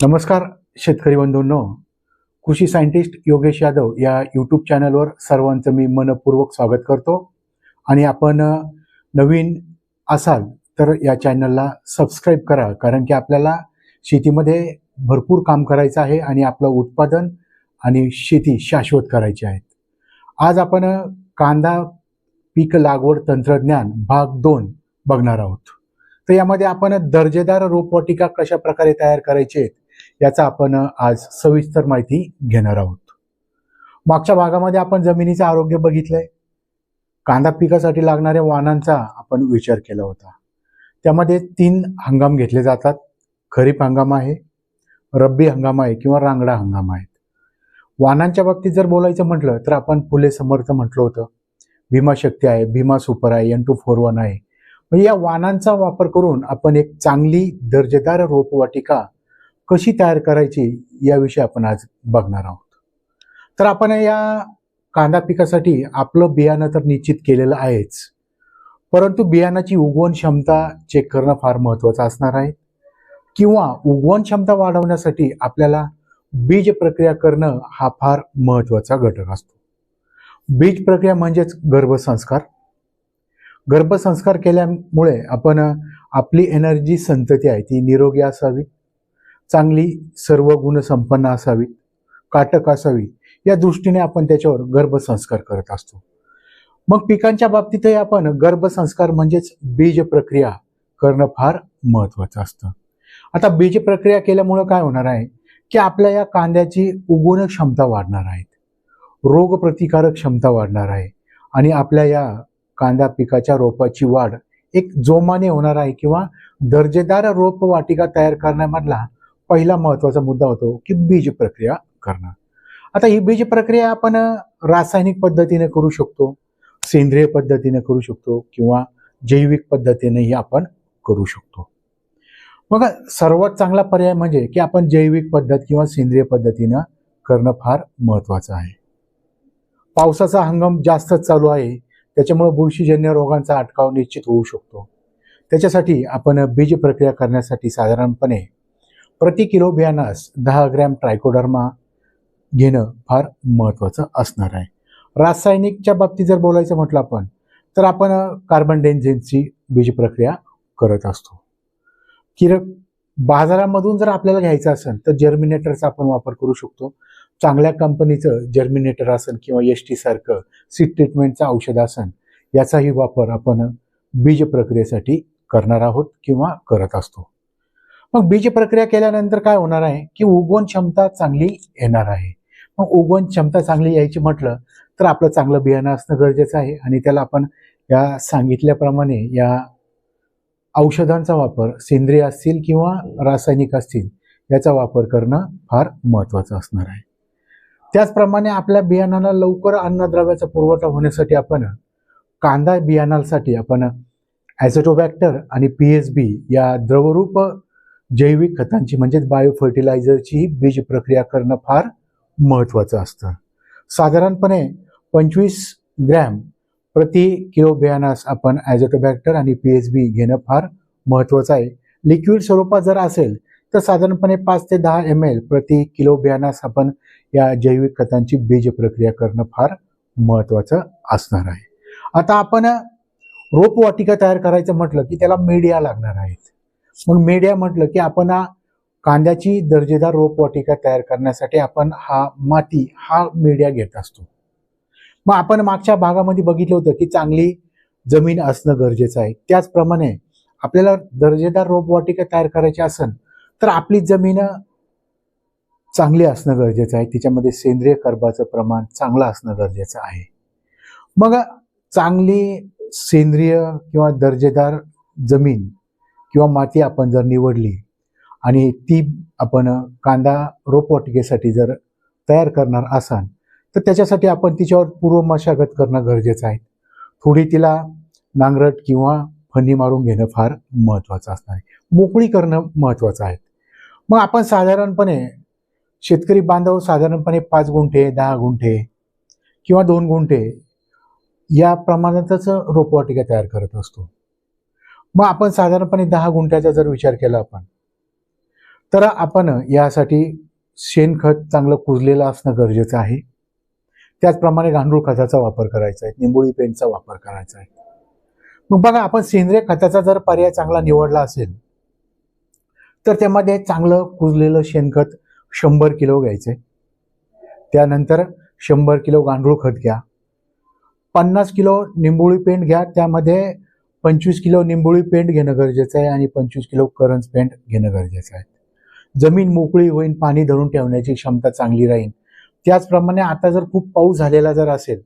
नमस्कार शेतकरी बंधूंनो. कृषी सायंटिस्ट योगेश यादव या यूट्यूब चॅनलवर सर्वांचं मी मनपूर्वक स्वागत करतो. आणि आपण नवीन असाल तर या चॅनलला सबस्क्राईब करा कारण की आपल्याला शेतीमध्ये भरपूर काम करायचं आहे आणि आपलं उत्पादन आणि शेती शाश्वत करायची आहे. आज आपण कांदा पीक लागवड तंत्रज्ञान भाग दोन बघणार आहोत. तर यामध्ये आपण दर्जेदार रोपवाटिका कशा प्रकारे तयार करायचे आहेत याचा आपण आज सविस्तर माहिती घेणार आहोत. मागच्या भागामध्ये आपण जमिनीचं आरोग्य बघितलंय. कांदा पिकासाठी लागणाऱ्या वाहनांचा आपण विचार केला होता. त्यामध्ये तीन हंगाम घेतले जातात. खरीप हंगाम आहे रब्बी हंगाम आहे किंवा रांगडा हंगाम आहेत वाहनांच्या बाबतीत जर बोलायचं म्हटलं तर आपण फुले समर्थ म्हटलं होतं. भीमा शक्ती आहे भीमा सुपर आहे एन टू फोर वन आहे. म्हणजे या वाहनांचा वापर करून आपण एक चांगली दर्जेदार रोपवाटिका कशी तयार करायची याविषयी आपण आज बघणार आहोत. तर आपण या कांदा पिकासाठी आपलं बियाणं तर निश्चित केलेलं आहेच. परंतु बियाणाची उगवण क्षमता चेक करणं फार महत्त्वाचं असणार आहे. किंवा उगवण क्षमता वाढवण्यासाठी आपल्याला बीज प्रक्रिया करणं हा फार महत्त्वाचा घटक असतो. बीज प्रक्रिया म्हणजेच गर्भसंस्कार. गर्भसंस्कार केल्यामुळे आपण आपली एनर्जी संतती आहे ती निरोगी असावी. चांगली सर्व गुण संपन्न असावी काटक असावी या दृष्टीने आपण त्याच्यावर गर्भसंस्कार करत असतो. मग पिकांच्या बाबतीतही आपण गर्भसंस्कार म्हणजेच बीज प्रक्रिया करणं फार महत्वाचं असतं. आता बीज प्रक्रिया केल्यामुळं काय होणार आहे? की आपल्या या कांद्याची उगवण क्षमता वाढणार आहेत रोग प्रतिकारक क्षमता वाढणार आहे. आणि आपल्या या कांदा पिकाच्या रोपाची वाढ एक जोमाने होणार आहे किंवा दर्जेदार रोप वाटिका तयार करण्यामधला पहिला महत्त्वाचा मुद्दा होतो की बीज प्रक्रिया करणं. आता ही बीज प्रक्रिया आपण रासायनिक पद्धतीने करू शकतो सेंद्रिय पद्धतीने करू शकतो किंवा जैविक पद्धतीनेही आपण करू शकतो. मग सर्वात चांगला पर्याय म्हणजे की आपण जैविक पद्धत किंवा सेंद्रिय पद्धतीनं करणं फार महत्वाचं आहे. पावसाचा हंगाम जास्तच चालू आहे त्याच्यामुळे बुरशीजन्य रोगांचा अटकाव निश्चित होऊ शकतो. त्याच्यासाठी आपण बीज प्रक्रिया करण्यासाठी साधारणपणे प्रति किलो बियाणास दहा ग्रॅम ट्रायकोडर्मा घेणं फार महत्त्वाचं असणार आहे. रासायनिकच्या बाबतीत जर बोलायचं म्हटलं आपण तर आपण कार्बन डेन्झेनची बीज प्रक्रिया करत असतो. किर बाजारामधून जर आपल्याला घ्यायचं असेल तर जर्मिनेटरचा आपण वापर करू शकतो. चांगल्या कंपनीचं जर्मिनेटर असेल किंवा एस टी सारखं सीट ट्रीटमेंटचं औषध असेल याचाही वापर आपण बीज प्रक्रियेसाठी करणार आहोत किंवा करत असतो. मग बीज प्रक्रिया केल्यानंतर काय होणार आहे? की उगवण क्षमता चांगली येणार आहे. मग उगवण क्षमता चांगली यायची म्हटलं तर आपलं चांगलं बियाणं असणं गरजेचं आहे आणि त्याला आपण या सांगितल्याप्रमाणे या औषधांचा वापर सेंद्रिय असतील किंवा रासायनिक असतील याचा वापर करणं फार महत्त्वाचं असणार आहे. त्याचप्रमाणे आपल्या बियाणाला लवकर अन्नद्रव्याचा पुरवठा होण्यासाठी आपण कांदा बियाणासाठी आपण ॲझोटोबॅक्टर आणि पी एस बी या द्रवरूप जैविक खतांची म्हणजेच बायो फर्टिलायझरची बीज प्रक्रिया करणं फार महत्त्वाचं असतं. साधारणपणे पंचवीस ग्रॅम प्रति किलो बियाणास आपण ॲझोटोबॅक्टर आणि पी एच बी घेणं फार महत्त्वाचं आहे. लिक्विड स्वरूपात जर असेल तर साधारणपणे पाच ते दहा एम एल प्रति किलो बियाणास आपण या जैविक खतांची बीज प्रक्रिया करणं फार महत्त्वाचं असणार आहे. आता आपण रोपवाटिका तयार करायचं म्हटलं की त्याला मीडिया लागणार आहेत. मग मीडिया म्हटलं की आपण हा कांद्याची दर्जेदार रोपवाटिका तयार करण्यासाठी आपण हा माती हा मीडिया घेत असतो. मग आपण मागच्या भागामध्ये बघितलं होतं की चांगली जमीन असणं गरजेचं आहे. त्याचप्रमाणे आपल्याला दर्जेदार रोपवाटिका तयार करायची असेल तर आपली जमीन चांगली असणं गरजेचं आहे. तिच्यामध्ये सेंद्रिय कर्बाचं प्रमाण चांगलं असणं गरजेचं आहे. मग चांगली सेंद्रिय किंवा दर्जेदार जमीन किंवा माती आपण जर निवडली आणि ती आपण कांदा रोपवाटिकेसाठी जर तयार करणार असाल तर त्याच्यासाठी आपण तिच्यावर पूर्व मशागत करणं गरजेचं आहे. थोडी तिला नांगरट किंवा फणी मारून घेणं फार महत्त्वाचं असणार आहे. मोकळी करणं महत्त्वाचं आहे. मग आपण साधारणपणे शेतकरी बांधव साधारणपणे पाच गुंठे दहा गुंठे किंवा दोन गुंठे या प्रमाणातच रोपवाटिका तयार करत असतो. मग आपण साधारणपणे दहा गुंठ्याचा जर विचार केला आपण तर आपण यासाठी शेणखत चांगलं कुजलेलं असणं गरजेचं आहे. त्याचप्रमाणे गांडूळ खताचा वापर करायचा आहे निंबोळी पेंटचा वापर करायचा आहे. मग बघा आपण सेंद्रिय खताचा जर पर्याय चांगला निवडला असेल तर त्यामध्ये चांगलं कुजलेलं शेणखत शंभर किलो घ्यायचे. त्यानंतर शंभर किलो गांडूळ खत घ्या. पन्नास किलो निंबोळी पेंट घ्या त्यामध्ये पंचवीस किलो निंबोळी पेंट घेणं गरजेचं आहे आणि पंचवीस किलो करंज पेंट घेणं गरजेचं आहे. जमीन मोकळी होईल पाणी धरून ठेवण्याची क्षमता चांगली राहील त्याचप्रमाणे आता जर खूप पाऊस झालेला जर असेल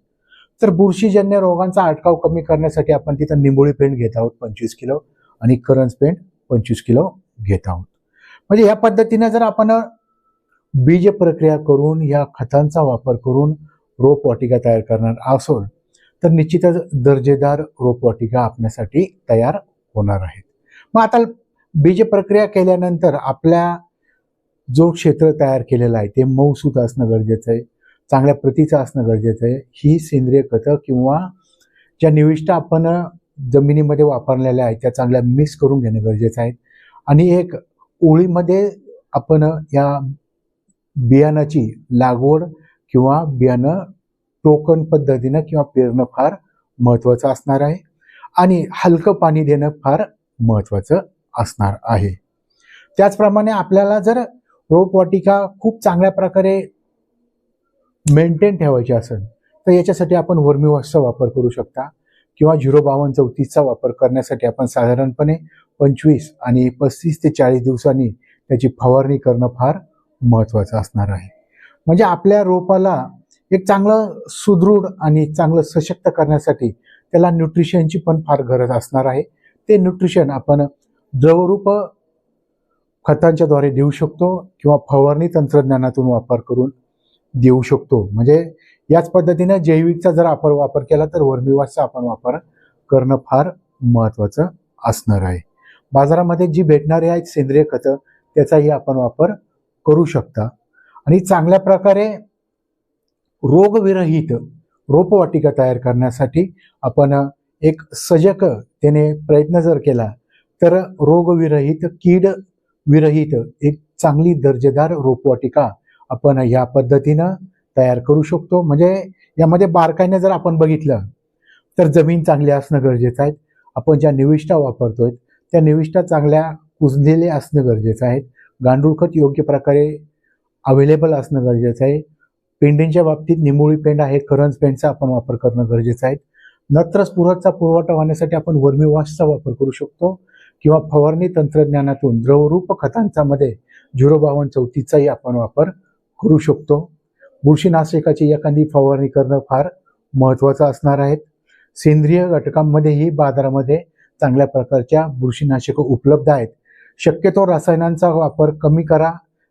तर बुरशीजन्य रोगांचा अटकाव कमी करण्यासाठी आपण तिथं निंबोळी पेंट घेत आहोत पंचवीस किलो आणि करंज पेंट पंचवीस किलो घेत आहोत. म्हणजे या पद्धतीने जर आपण बीज प्रक्रिया करून या खतांचा वापर करून रोपवाटिका तयार करणार असोल तर निश्चितच दर्जेदार रोपवाटिका आपल्यासाठी तयार होणार आहेत. मग आता बीज प्रक्रिया केल्यानंतर आपल्या जो क्षेत्र तयार केलेला आहे ते मऊसूत असणं गरजेचं आहे चांगल्या प्रतीचं असणं गरजेचं आहे. ही सेंद्रिय खतं किंवा ज्या निविष्ट आपण जमिनीमध्ये वापरलेल्या आहेत त्या चांगल्या मिक्स करून घेणं गरजेचं आहे. आणि एक ओळीमध्ये आपण या बियाणाची लागवड किंवा बियाणं टोकन पद्धतीनं किंवा पेरणं फार महत्त्वाचं असणार आहे. आणि हलकं पाणी देणं फार महत्त्वाचं असणार आहे. त्याचप्रमाणे आपल्याला जर रोपवाटिका खूप चांगल्या प्रकारे मेंटेन ठेवायची असेल तर याच्यासाठी आपण वर्मीवॉशचा वापर करू शकता किंवा झिरो बावन्न चौतीसचा वापर करण्यासाठी आपण साधारणपणे पंचवीस आणि पस्तीस ते चाळीस दिवसांनी त्याची फवारणी करणं फार महत्त्वाचं असणार आहे. म्हणजे आपल्या रोपाला एक चांगलं सुदृढ आणि चांगलं सशक्त करण्यासाठी त्याला न्यूट्रिशनची पण फार गरज असणार आहे. ते न्यूट्रिशन आपण द्रवरूप खतांच्याद्वारे देऊ शकतो किंवा फवारणी तंत्रज्ञानातून वापर करून देऊ शकतो. म्हणजे याच पद्धतीनं जैविकचा जर आपण वापर केला तर वर्मीवासचा आपण वापर करणं फार महत्त्वाचं असणार आहे. बाजारामध्ये जी भेटणारी आहेत सेंद्रिय खतं त्याचाही आपण वापर करू शकता. आणि चांगल्या प्रकारे रोगविरहित रोपवाटिका तयार करण्यासाठी आपण एक सजग त्याने प्रयत्न जर केला तर रोगविरहित कीड विरहित एक चांगली दर्जेदार रोपवाटिका आपण या पद्धतीनं तयार करू शकतो. म्हणजे यामध्ये बारकाईनं जर आपण बघितलं तर जमीन चांगली असणं गरजेचं आहे. आपण ज्या निविष्ठा वापरतोय त्या निविष्ठा चांगल्या कुजलेल्या असणं गरजेचं आहे. गांडूळ खत योग्य प्रकारे अवेलेबल असणं गरजेचं आहे. पेंडींच्या बाबतीत निमोळी पेंड आहे करंज पेंडचा आपण वापर करणं गरजेचं आहे. नत्र स्फुरतचा पुरवठा होण्यासाठी आपण वर्मीवॉशचा वापर करू शकतो किंवा फवारणी तंत्रज्ञानातून द्रवरूप खतांचा मध्ये झिरो बावन चौतीचाही आपण वापर करू शकतो. बुरशीनाशकाची एखादी फवारणी करणं फार महत्त्वाचं असणार आहे. सेंद्रिय घटकांमध्येही बाजारामध्ये चांगल्या प्रकारच्या बुरशीनाशकं उपलब्ध आहेत. शक्यतो रसायनांचा वापर कमी करा.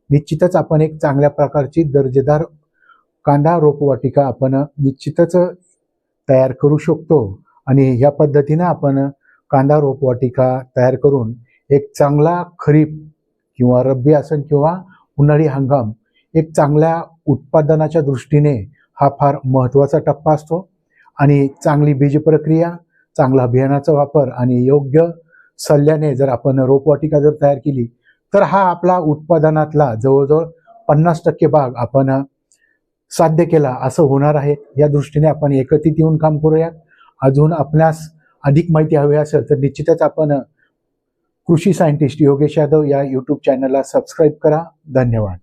निश्चितच आपण एक चांगल्या प्रकारची दर्जेदार कांदा रोपवाटिका आपण निश्चितच तयार करू शकतो. आणि ह्या पद्धतीनं आपण कांदा रोपवाटिका तयार करून एक चांगला खरीप किंवा रब्बी असन किंवा उन्हाळी हंगाम एक चांगल्या उत्पादनाच्या दृष्टीने हा फार महत्त्वाचा टप्पा असतो. आणि चांगली बीज प्रक्रिया चांगला अभियानाचा वापर आणि योग्य सल्ल्याने जर आपण रोपवाटिका जर तयार केली तर हा आपला उत्पादनातला जवळजवळ पन्नास टक्के भाग आपण साध्य केला असं होणार आहे. या दृष्टीने आपण एकत्रित येऊन काम करूयात. अजून आपल्यास अधिक माहिती हवी असेल तर निश्चितच आपण कृषी सायंटिस्ट योगेश यादव या यूट्यूब चॅनलला सबस्क्राईब करा. धन्यवाद.